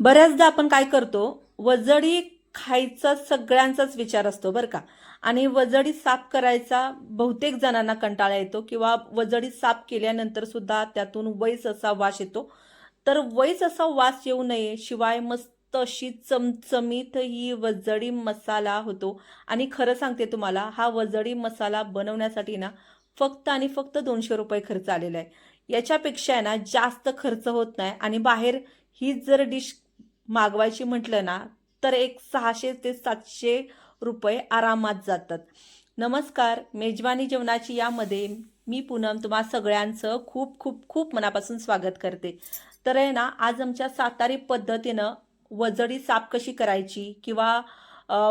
बऱ्याचदा आपण काय करतो वजडी खायचा सगळ्यांचाच विचार असतो बरं का. आणि वजडी साफ करायचा बहुतेक जणांना कंटाळा येतो किंवा वजडी साफ केल्यानंतर सुद्धा त्यातून वैस असा वास येतो. तर वैस असा वास येऊ नये शिवाय मस्त अशी चमचमीत ही वजडी मसाला होतो. आणि खरं सांगते तुम्हाला हा वजडी मसाला बनवण्यासाठी ना फक्त आणि फक्त दोनशे रुपये खर्च आलेला आहे. याच्यापेक्षा आहे ना जास्त खर्च होत नाही. आणि बाहेर ही जर डिश मागवायची म्हटलं ना तर एक सहाशे ते सातशे रुपये आरामात जातात. नमस्कार मेजवानी जेवणाची यामध्ये मी पूनम तुम्हा सगळ्यांचं खूप खूप खूप मनापासून स्वागत करते. तर आहे ना आज आमच्या सातारी पद्धतीनं वजडी साफ कशी करायची किंवा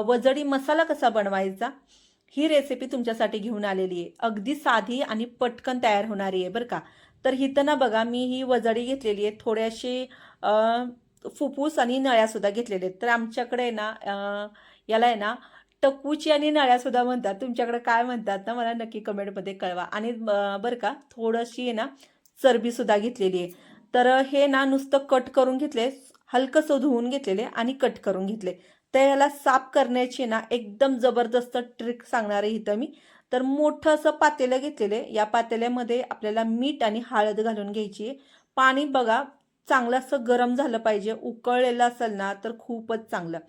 वजडी मसाला कसा बनवायचा ही रेसिपी तुमच्यासाठी घेऊन आलेली आहे. अगदी साधी आणि पटकन तयार होणारी आहे बरं का. तर हिथं ना बघा मी ही वजडी घेतलेली आहे. थोड्याशी फुफ्फुस आणि नळ्यासुद्धा घेतलेले आहेत. तर आमच्याकडे आहे ना याला आहे ना टकूची आणि नळ्यासुद्धा म्हणतात. तुमच्याकडे काय म्हणतात ना मला नक्की कमेंटमध्ये कळवा. आणि बरं का थोडीशी आहे ना चरबीसुद्धा घेतलेली आहे. तर हे ना नुसतं कट करून घेतले हलकंसं धुवून घेतलेले आणि कट करून घेतले. तर याला साफ करण्याची ना एकदम जबरदस्त ट्रिक सांगणार आहे इथं मी. तर मोठं असं पातेलं घेतलेले या पातेल्यामध्ये आपल्याला मीठ आणि हळद घालून घ्यायची आहे. पाणी बघा चांगलं असं गरम झालं पाहिजे उकळलेलं असेल ना तर खूपच चांगलं.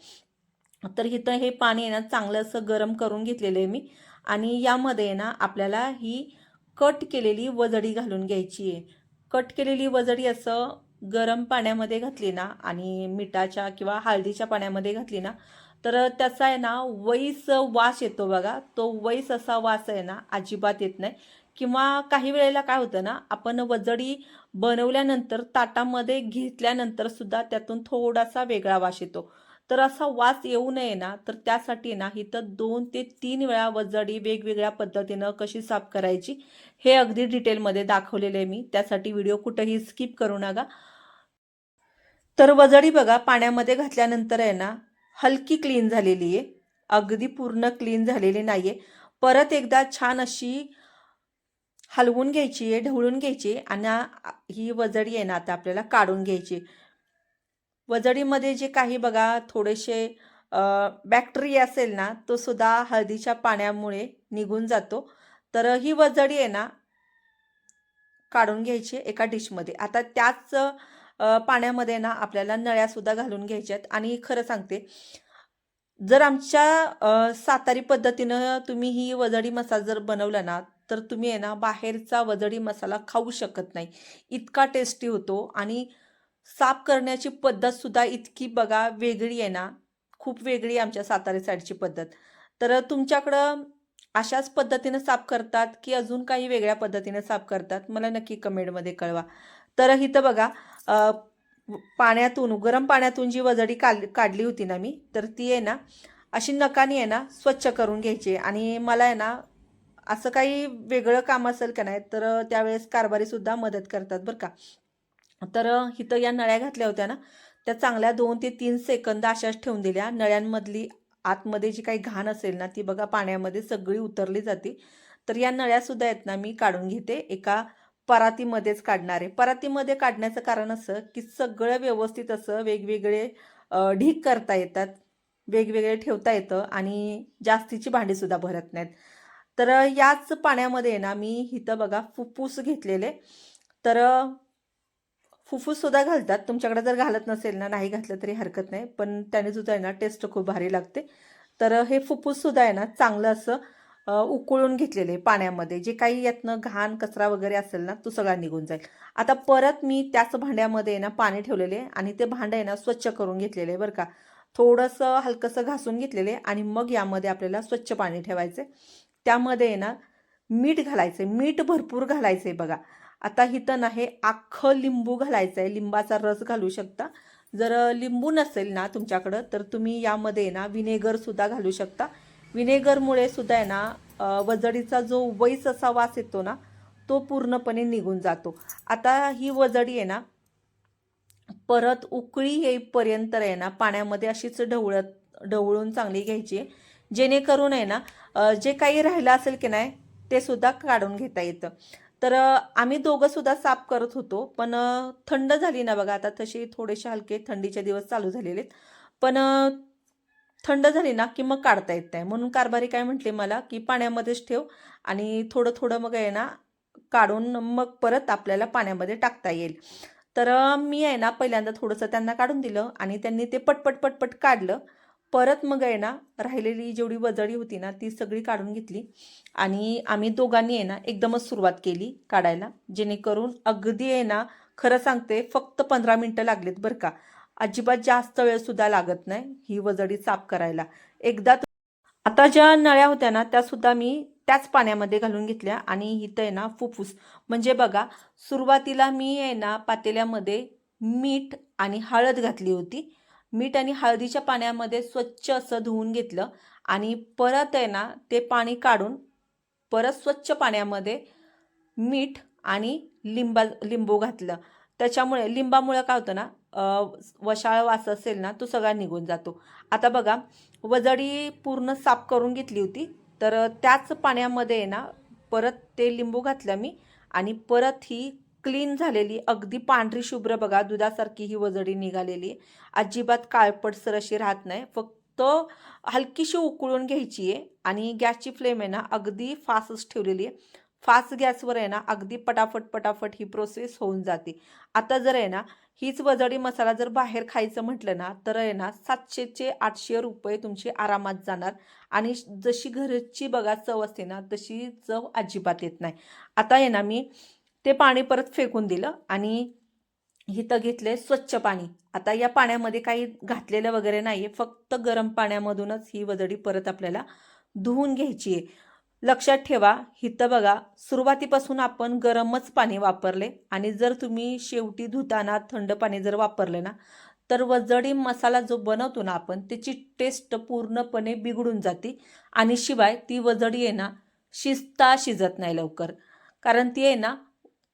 तर इथं हे पाणी आहे ना चांगलं असं गरम करून घेतलेलं आहे मी. आणि यामध्ये आहे ना आपल्याला ही कट केलेली वजडी घालून घ्यायची आहे. कट केलेली वजडी असं गरम पाण्यामध्ये घातली ना आणि मिठाच्या किंवा हळदीच्या पाण्यामध्ये घातली ना तर त्याचा आहे ना वैस वास येतो बघा. तो वैस असा वास आहे ना अजिबात येत नाही. किंवा काही वेळेला काय होतं ना आपण वजडी बनवल्यानंतर ताटामध्ये घेतल्यानंतर सुद्धा त्यातून थोडासा वेगळा वास येतो. तर असा वास येऊ नये ना तर त्यासाठी ना इथं दोन ते तीन वेळा वजडी वेगवेगळ्या पद्धतीनं कशी साफ करायची हे अगदी डिटेलमध्ये दाखवलेलं आहे मी. त्यासाठी व्हिडिओ कुठंही स्किप करू नका. तर वजडी बघा पाण्यामध्ये घातल्यानंतर आहे ना हलकी क्लीन झालेली आहे. अगदी पूर्ण क्लीन झालेली नाही आहे परत एकदा छान अशी हलवून घ्यायची आहे ढवळून घ्यायची आहे आणि ही वजडी आहे ना आता आपल्याला काढून घ्यायची. वजडीमध्ये जे काही बघा थोडेसे बॅक्टेरिया असेल ना तो सुद्धा हळदीच्या पाण्यामुळे निघून जातो. तर ही वजडी आहे ना काढून घ्यायची एका डिशमध्ये. आता त्याच पाण्यामध्ये ना आपल्याला नळ्यासुद्धा घालून घ्यायच्यात आणि खरं सांगते जर आमच्या सातारी पद्धतीनं तुम्ही ही वजडी मसाला जर बनवला ना तर तुम्ही आहे ना बाहेरचा वजडी मसाला खाऊ शकत नाही. इतका टेस्टी होतो आणि साफ करण्याची पद्धतसुद्धा इतकी बघा वेगळी आहे ना खूप वेगळी आहे आमच्या सातारी साईडची पद्धत. तर तुमच्याकडं अशाच पद्धतीनं साफ करतात की अजून काही वेगळ्या पद्धतीनं साफ करतात? मला नक्की कमेंटमध्ये कळवा. तर इथं बघा पाण्यातून गरम पाण्यातून जी वजडी काढ काढली होती ना मी तर ती आहे ना अशी नकानी आहे ना स्वच्छ करून घ्यायची. आहे. आणि मला आहे ना असं काही वेगळं काम असेल का नाही तर त्यावेळेस कारभारीसुद्धा मदत करतात बरं का. तर इथं या नळ्या घातल्या होत्या ना त्या चांगल्या दोन ते तीन सेकंद अशाच ठेवून दिल्या. नळ्यांमधली आतमध्ये जी काही घाण असेल ना ती बघा पाण्यामध्ये सगळी उतरली जाते. तर या नळ्यासुद्धा आहेत ना मी काढून घेते. एका परातीमध्येच काढणार. आहे परातीमध्ये काढण्याचं कारण असं की सगळं व्यवस्थित असं वेगवेगळे ढीक करता येतात वेगवेगळे ठेवता येतं आणि जास्तीची भांडीसुद्धा भरत नाहीत. तर याच पाण्यामध्ये आहे ना मी इथं बघा फुफ्फूस घेतलेले. तर फुफ्फूससुद्धा घालतात. तुमच्याकडे जर घालत नसेल ना नाही घातलं तरी हरकत नाही. पण त्याने सुद्धा आहे ना टेस्ट खूप भारी लागते. तर हे फुफ्फूससुद्धा आहे ना चांगलं असं उकळून घेतलेले पाण्यामध्ये. जे काही यातनं घाण कचरा वगैरे असेल ना तो सगळा निघून जाईल. आता परत मी त्याच भांड्यामध्ये आहे ना पाणी ठेवलेले आणि ते भांडं आहे ना स्वच्छ करून घेतलेले बरं का. थोडंसं हलकंसं घासून घेतलेले आणि मग यामध्ये आपल्याला स्वच्छ पाणी ठेवायचे त्यामध्ये आहे ना मीठ घालायचं आहे मीठ भरपूर घालायचं आहे बघा. आता हिथं ना हे अख्खं लिंबू घालायचं आहे लिंबाचा रस घालू शकता. जर लिंबू नसेल ना तुमच्याकडं तर तुम्ही यामध्ये ना विनेगरसुद्धा घालू शकता. विनेगरमुळे सुद्धा आहे ना वजडीचा जो वैस असा वास येतो ना तो पूर्णपणे निघून जातो. आता ही वजडी आहे ना परत उकळी येईपर्यंत आहे ना पाण्यामध्ये अशीच ढवळत ढवळून चांगली घ्यायची आहे. जेणेकरून आहे ना जे काही राहिलं असेल की नाही ते सुद्धा काढून घेता येतं. तर आम्ही दोघंसुद्धा साफ करत होतो पण थंड झाली ना बघा आता तशी थोडेसे हलके थंडीचे दिवस चालू झालेले आहेत. पण थंड झाली ना की मग काढता येत नाही. म्हणून कारभारी काय म्हटले मला की पाण्यामध्येच ठेव आणि थोडं थोडं मग आहे ना काढून मग परत आपल्याला पाण्यामध्ये टाकता येईल. तर मी आहे ना पहिल्यांदा थोडंसं त्यांना काढून दिलं आणि त्यांनी ते पटपट पटपट काढलं. परत मग आहे ना राहिलेली जेवढी वजळी होती ना ती सगळी काढून घेतली. आणि आम्ही दोघांनी आहे ना एकदमच सुरुवात केली काढायला जेणेकरून अगदी आहे ना खरं सांगते फक्त पंधरा मिनटं लागलीत बरं का. अजिबात जास्त वेळसुद्धा लागत नाही ही वजडी साफ करायला. एकदा आता ज्या नळ्या होत्या ना त्यासुद्धा मी त्याच पाण्यामध्ये घालून घेतल्या आणि इथं आहे ना फुफ्फुस. म्हणजे बघा सुरुवातीला मी आहे ना पातेल्यामध्ये मीठ आणि हळद घातली होती. मीठ आणि हळदीच्या पाण्यामध्ये स्वच्छ असं धुवून घेतलं आणि परत आहे ना ते पाणी काढून परत स्वच्छ पाण्यामध्ये मीठ आणि लिंबा लिंबू घातलं. त्याच्यामुळे लिंबामुळं काय होतं ना वशाळ वास असेल ना तो सगळा निघून जातो. आता बघा वजडी पूर्ण साफ करून घेतली होती तर त्याच पाण्यामध्ये आहे ना परत ते लिंबू घातलं मी आणि परत ही क्लीन झालेली अगदी पांढरी शुभ्र बघा दुधासारखी ही वजडी निघालेली. आहे अजिबात काळपटसर अशी राहत नाही. फक्त हलकीशी उकळून घ्यायची आहे आणि गॅसची फ्लेम आहे ना अगदी फास्टच ठेवलेली आहे. फास्ट गॅसवर आहे ना अगदी पटाफट पटाफट ही प्रोसेस होऊन जाते. आता जर आहे ना हीच वजडी मसाला जर बाहेर खायचं म्हटलं ना तर आहे ना सातशेचे आठशे रुपये तुमचे आरामात जाणार. आणि जशी घरची बघा चव असते ना तशी चव अजिबात येत नाही. आता आहे ना मी ते पाणी परत फेकून दिलं आणि इथं घेतले स्वच्छ पाणी. आता या पाण्यामध्ये काही घातलेलं वगैरे नाही आहे फक्त गरम पाण्यामधूनच ही वजडी परत आपल्याला धुवून घ्यायची आहे. लक्षात ठेवा इथं बघा सुरुवातीपासून आपण गरमच पाणी वापरले आणि जर तुम्ही शेवटी धुताना थंड पाणी जर वापरले ना तर वजडी मसाला जो बनवतो ना आपण त्याची टेस्ट पूर्णपणे बिघडून जाते आणि शिवाय ती वजडी आहे ना शिजता शिजत नाही लवकर. कारण ती आहे ना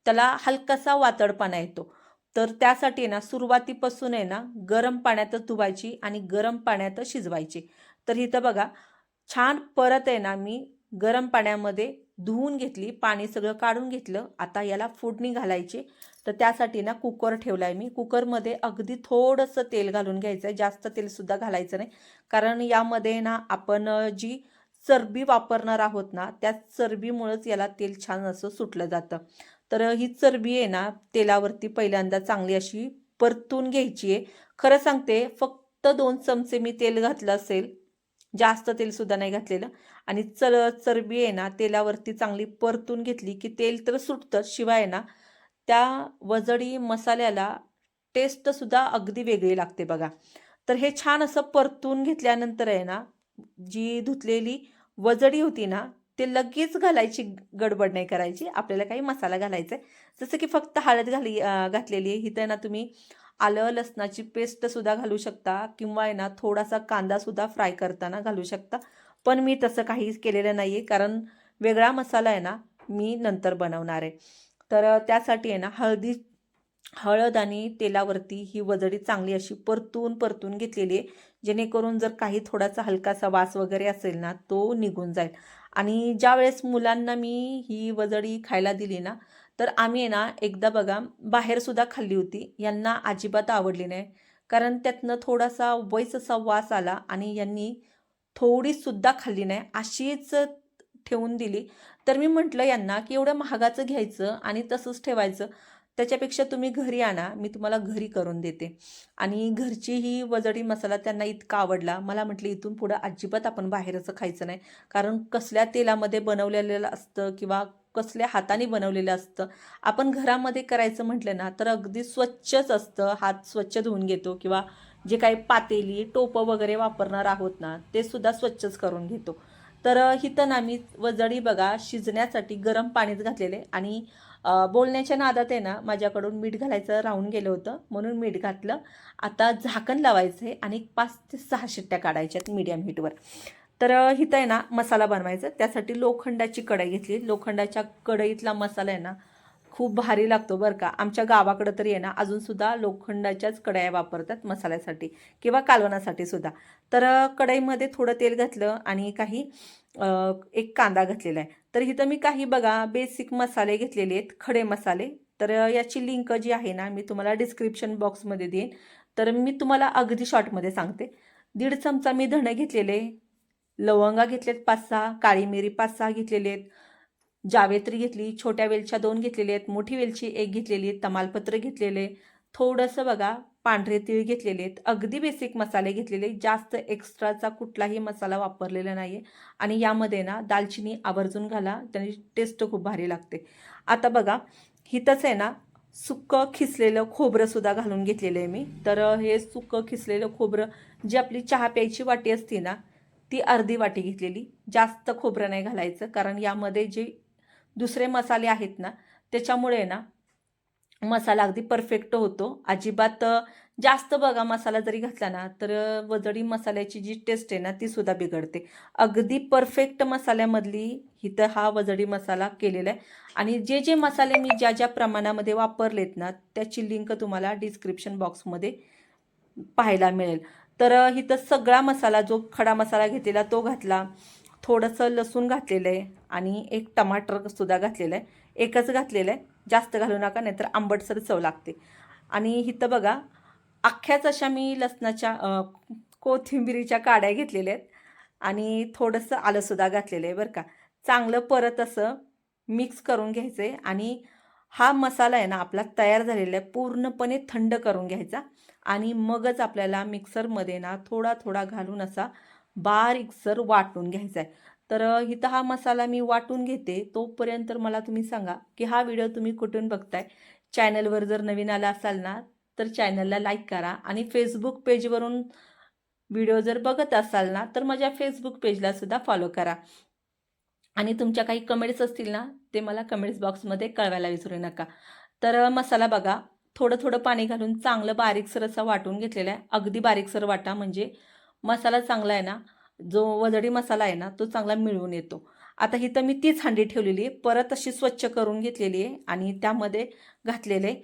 त्याला हलकासा वातडपणा येतो. तर त्यासाठी ना सुरुवातीपासून आहे ना गरम पाण्यातच धुवायची आणि गरम पाण्यातच शिजवायची. तर इथं बघा छान परत आहे ना मी गरम पाण्यामध्ये धुवून घेतली पाणी सगळं काढून घेतलं आता याला फोडणी घालायची. तर त्यासाठी ना कुकर ठेवला आहे मी. कुकरमध्ये अगदी थोडंसं तेल घालून घ्यायचं आहे जास्त तेलसुद्धा घालायचं नाही. कारण यामध्ये ना आपण जी चरबी वापरणार आहोत ना त्या चरबीमुळंच याला तेल छान असं सुटलं जातं. तर ही चरबी आहे ना तेलावरती पहिल्यांदा चांगली अशी परतून घ्यायची आहे. खरं सांगते फक्त दोन चमचे मी तेल घातलं असेल जास्त तेलसुद्धा नाही घातलेलं. आणि चल चरबी आहे ना तेलावरती चांगली परतून घेतली की तेल तर सुटतं. शिवाय आहे ना त्या वजडी मसाल्याला टेस्टसुद्धा अगदी वेगळी लागते बघा. तर हे छान असं परतून घेतल्यानंतर आहे ना जी धुतलेली वजडी होती ना ते लगेच घालायची गडबड नाही करायची. आपल्याला काही मसाला घालायचा आहे जसं की फक्त हळद घाली घातलेली आहे. इथं आहे ना तुम्ही आलं लसणाची पेस्टसुद्धा घालू शकता किंवा आहे ना थोडासा कांदासुद्धा फ्राय करताना घालू शकता. पण मी तसं काहीच केलेलं नाही आहे कारण वेगळा मसाला आहे ना मी नंतर बनवणार. आहे तर त्यासाठी आहे ना हळदी हळद आणि तेलावरती ही वजडी चांगली अशी परतून परतून घेतलेली आहे. जेणेकरून जर काही थोडासा हलकासा वास वगैरे असेल ना तो निघून जाईल. आणि ज्या वेळेस मुलांना मी ही वजडी खायला दिली ना तर आम्ही आहे ना एकदा बघा बाहेरसुद्धा खाल्ली होती. यांना अजिबात आवडली नाही. कारण त्यातनं थोडासा वैस असा वास आला आणि यांनी थोडीसुद्धा खाल्ली नाही. अशीच ठेवून दिली. तर मी म्हटलं यांना की एवढं महागाचं घ्यायचं आणि तसंच ठेवायचं. त्याच्यापेक्षा तुम्ही घरी आणा मी तुम्हाला घरी करून देते. आणि घरची ही वजडी मसाला त्यांना इतका आवडला मला म्हटलं इथून पुढं अजिबात आपण बाहेरचं खायचं नाही. कारण कसल्या तेलामध्ये बनवलेलं असतं किंवा कसल्या हाताने बनवलेलं असतं आपण घरामध्ये करायचं म्हटलं ना तर अगदी स्वच्छच असतं. हात स्वच्छ धुवून घेतो किंवा जे काही पातेली टोपं वगैरे वापरणार आहोत ना ते सुद्धा स्वच्छच करून घेतो. तर हिथं ना मी वजडी बघा शिजण्यासाठी गरम पाणीच घातलेले आणि बोलण्याच्या नादात आहे ना माझ्याकडून मीठ घालायचं राहून गेलं होतं. म्हणून मीठ घातलं. आता झाकण लावायचं आहे आणि पाच ते सहा शिट्ट्या काढायच्यात मीडियम हीटवर तर हिथं आहे ना मसाला बनवायचा. त्यासाठी लोखंडाची कढई घेतली. लोखंडाच्या कढईतला मसाला आहे ना खूप भारी लागतो बरं का. आमच्या गावाकडं तरी आहे ना अजूनसुद्धा लोखंडाच्याच कढया वापरतात मसाल्यासाठी किंवा कालवणासाठी सुद्धा. तर कढईमध्ये थोडं तेल घातलं आणि काही एक कांदा घातलेला आहे. तर इथं मी काही बघा बेसिक मसाले घेतलेले आहेत खडे मसाले. तर याची लिंक जी आहे ना मी तुम्हाला डिस्क्रिप्शन बॉक्समध्ये देईन. तर मी तुम्हाला अगदी शॉर्टमध्ये सांगते. दीड चमचा मी धणे घेतलेले. लवंगा घेतलेत पाच सहा काळी मिरी पाच सहा घेतलेले आहेत. जावेत्री घेतली छोट्या वेलच्या दोन घेतलेले आहेत मोठी वेलची एक घेतलेली आहे तमालपत्र घेतलेले. थोडंसं बघा पांढरे तीळ घेतलेले आहेत. अगदी बेसिक मसाले घेतलेले जास्त एक्स्ट्राचा कुठलाही मसाला वापरलेला नाही आहे आणि यामध्ये ना दालचिनी आवर्जून घाला. त्याने टेस्ट खूप भारी लागते. आता बघा हिथंच आहे ना सुकं खिसलेलं खोबरंसुद्धा घालून घेतलेलं आहे मी. तर हे सुकं खिसलेलं खोबरं जी आपली चहा प्यायची वाटी असते ना ती अर्धी वाटी घेतलेली. जास्त खोबरं नाही घालायचं. कारण यामध्ये जे दुसरे मसाले आहेत ना त्याच्यामुळे ना मसाला अगदी परफेक्ट होतो. अजिबात जास्त बघा मसाला जरी घातला ना तर वजडी मसाल्याची जी टेस्ट आहे ना ती सुद्धा बिघडते. अगदी परफेक्ट मसाल्यामधली इथं हा वजडी मसाला केलेला आहे. आणि जे जे मसाले मी ज्या ज्या प्रमाणामध्ये वापरलेत ना त्याची लिंक तुम्हाला डिस्क्रिप्शन बॉक्समध्ये पाहायला मिळेल. तर इथं सगळा मसाला जो खडा मसाला घेतलेला तो घातला. थोडंसं लसूण घातलेलं आहे आणि एक टमाटरसुद्धा घातलेलं आहे. एकच घातलेलं आहे. जास्त घालू नका नाहीतर आंबटसर चव लागते. आणि इथं बघा अख्ख्याच अशा मी लसणाच्या कोथिंबिरीच्या काड्या घेतलेल्या आहेत. आणि थोडंसं आलंसुद्धा घातलेलं आहे बरं का. चांगलं परत असं मिक्स करून घ्यायचं आहे आणि हा मसाला आहे ना आपला तयार झालेला आहे. पूर्णपणे थंड करून घ्यायचा. आणि मगच आपल्याला मिक्सरमध्ये ना थोडा थोडा घालून असा बारीकसर वाटून घ्यायचा आहे. तर इथं हा मसाला मी वाटून घेते. तोपर्यंत मला तुम्ही सांगा की हा व्हिडिओ तुम्ही कुठून बघताय? चॅनलवर जर नवीन आला असाल ना तर चॅनलला लाईक करा आणि फेसबुक पेजवरून व्हिडिओ जर बघत असाल ना तर माझ्या फेसबुक पेजला सुद्धा फॉलो करा. आणि तुमच्या काही कमेंट्स असतील ना ते मला कमेंट्स बॉक्समध्ये कळवायला विसरू नका. तर मसाला बघा. थोडं थोडं पाणी घालून चांगलं बारीकसर असा वाटून घेतलेला आहे. अगदी बारीकसर वाटा म्हणजे मसाला चांगला आहे ना जो वजडी मसाला आहे ना तो चांगला मिळून येतो. आता इथं मी तीच हांडी ठेवलेली आहे. परत अशी स्वच्छ करून घेतलेली आहे आणि त्यामध्ये घातलेले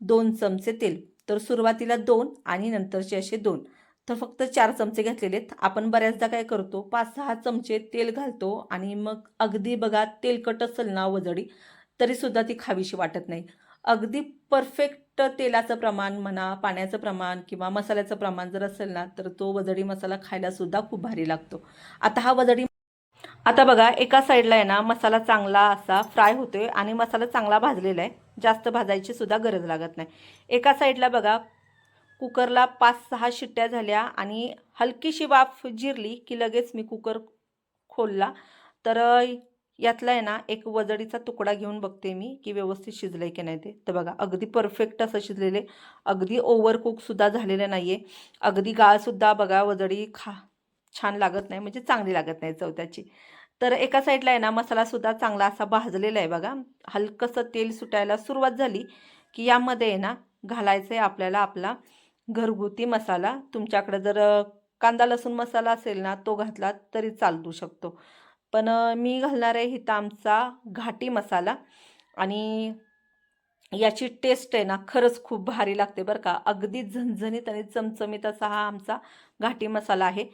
दोन चमचे तेल. तर सुरुवातीला दोन आणि नंतरचे असे दोन. तर फक्त चार चमचे घातलेले आहेत. आपण बऱ्याचदा काय करतो पाच सहा चमचे तेल घालतो आणि मग अगदी बघा तेलकट असेल ना वजडी तरीसुद्धा ती खावीशी वाटत नाही. अगदी परफेक्ट तेलाचं प्रमाण म्हणा पाण्याचं प्रमाण किंवा मसाल्याचं प्रमाण जर असेल ना तर तो वजडी मसाला खायला सुद्धा खूप भारी लागतो. आता हा वजडी आता बघा एका साईडला आहे ना मसाला चांगला असा फ्राय होतोय आणि मसाला चांगला भाजलेला आहे. जास्त भाजायची सुद्धा गरज लागत नाही. एका साईडला बघा कुकरला पाच सहा शिट्ट्या झाल्या आणि हलकीशी वाफ जिरली की लगेच मी कुकर खोलला. तर यातला आहे ना एक वजडीचा तुकडा घेऊन बघते मी की व्यवस्थित शिजलं आहे की नाही ते. तर बघा अगदी परफेक्ट असं शिजलेले अगदी ओव्हरकुकसुद्धा झालेलं नाही आहे अगदी गाळसुद्धा बघा वजडी खा छान लागत नाही म्हणजे चांगली लागत नाही चौथ्याची तर एका साईडला आहे ना मसालासुद्धा चांगला असा भाजलेला आहे बघा. हलकंसं तेल सुटायला सुरुवात झाली की यामध्ये आहे ना घालायचं आहे आपल्याला आपला घरगुती मसाला. तुमच्याकडे जर कांदा लसूण मसाला असेल ना तो घातला तरी चालू शकतो. पण मी घालणार आहे इथं आमचा घाटी मसाला आणि याची टेस्ट आहे ना खरंच खूप भारी लागते बरं का. अगदी झणझणीत आणि चमचमीत असा हा आमचा घाटी मसाला आहे.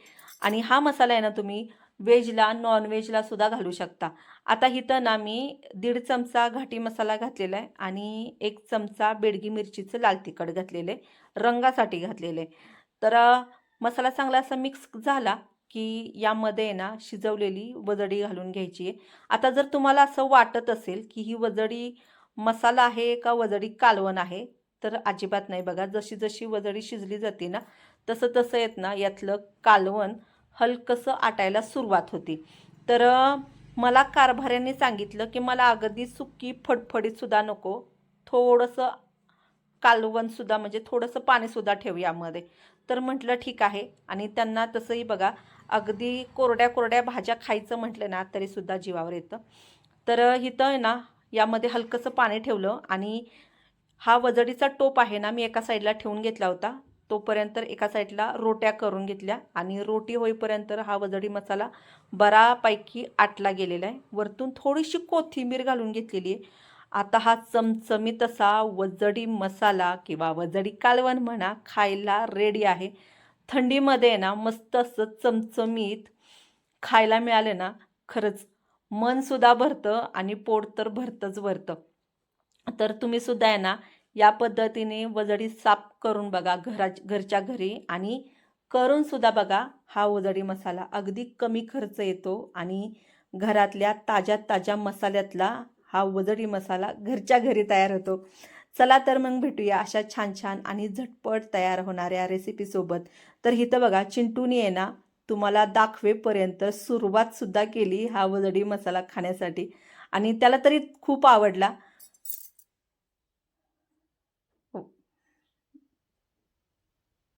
आणि हा मसाला आहे ना तुम्ही व्हेजला नॉनव्हेजला सुद्धा घालू शकता. आता इथं ना मी दीड चमचा घाटी मसाला घातलेला आहे आणि एक चमचा बेडगी मिरचीचं लाल तिखट घातलेलं आहे रंगासाठी घातलेलं आहे. तर मसाला चांगला असा मिक्स झाला की यामध्ये आहे ना शिजवलेली वजडी घालून घ्यायची आहे. आता जर तुम्हाला असं वाटत असेल की ही वजडी मसाला आहे का वजडी कालवण आहे तर अजिबात नाही बघा. जशी जशी वजडी शिजली जाते ना तसं तसं येत ना यातलं कालवण हलकंसं आटायला सुरुवात होती. तर मला कारभाऱ्याने सांगितलं की मला अगदी सुकी फडफडीतसुद्धा नको. थोडंसं कालवणसुद्धा म्हणजे थोडंसं पाणीसुद्धा ठेव यामध्ये. तर म्हटलं ठीक आहे. आणि त्यांना तसंही बघा अगदी कोरड्या कोरड्या भाज्या खायचं म्हटलं ना तरीसुद्धा जीवावर येतं. तर इथं आहे ना यामध्ये हलकंसं पाणी ठेवलं आणि हा वजडीचा टोप आहे ना मी एका साईडला ठेवून घेतला होता. तोपर्यंत एका साईडला रोट्या करून घेतल्या आणि रोटी होईपर्यंत हा वजडी मसाला बऱ्यापैकी आटला गेलेला आहे. वरतून थोडीशी कोथिंबीर घालून घेतलेली आहे. आता हा चमचमीत असा वजडी मसाला किंवा वजडी कालवण म्हणा खायला रेडी आहे. थंडीमध्ये आहे ना मस्त असं चमचमीत खायला मिळाले ना खरंच मनसुद्धा भरतं आणि पोट तर भरतंच भरतं. तर तुम्ही सुद्धा आहे ना या पद्धतीने वजडी साफ करून बघा घरा घरच्या घरी आणि करून सुद्धा बघा हा वजडी मसाला अगदी कमी खर्च येतो आणि घरातल्या ताज्या ताज्या मसाल्यातला हा वजडी मसाला घरच्या घरी तयार होतो. चला तर मग भेटूया अशा छान छान आणि झटपट तयार होणाऱ्या रेसिपीसोबत तर इथं बघा चिंटूनी आहे ना तुम्हाला दाखवेपर्यंत सुरुवातसुद्धा केली हा वजडी मसाला खाण्यासाठी. आणि त्याला तरी खूप आवडला.